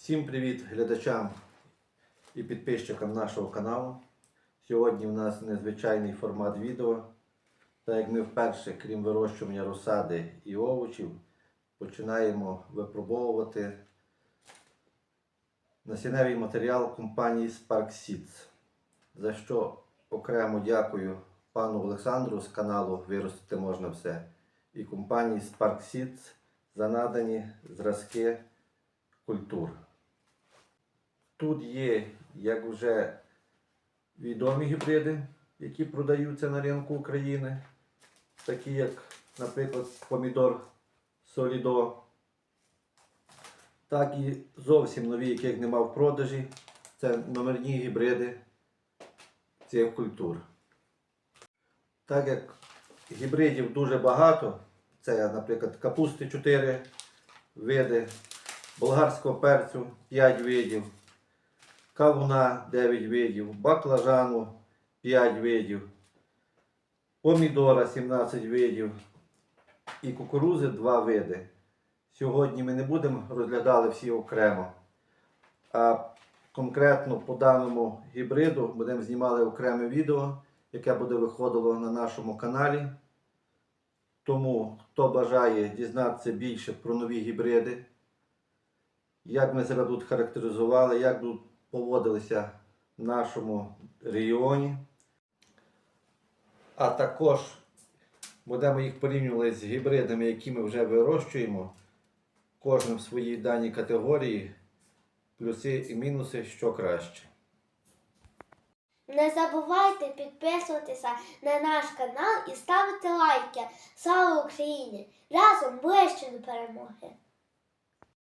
Всім привіт глядачам і підписчикам нашого каналу. Сьогодні у нас незвичайний формат відео. Так як ми вперше, крім вирощування розсади і овочів, починаємо випробовувати насінневий матеріал компанії Spark Seeds. За що окремо дякую пану Олександру з каналу Виростити можна все і компанії Spark Seeds за надані зразки культур. Тут є як вже відомі гібриди, які продаються на ринку України, такі як, наприклад, помідор Солідо, так і зовсім нові, яких нема в продажі. Це номерні гібриди цих культур. Так як гібридів дуже багато, це, наприклад, капусти 4 види, болгарського перцю 5 видів, кавуна 9 видів, баклажану 5 видів, помідора 17 видів і кукурузи 2 види. Сьогодні ми не будемо розглядати всі окремо, а конкретно по даному гібриду будемо знімати окреме відео, яке буде виходило на нашому каналі. Тому, хто бажає дізнатися більше про нові гібриди, як ми себе тут характеризували, як тут поводилися в нашому регіоні, а також будемо їх порівнювати з гібридами, які ми вже вирощуємо, кожним в своїй даній категорії, плюси і мінуси, що краще. Не забувайте підписуватися на наш канал і ставити лайки. Слава Україні! Разом ближче до перемоги!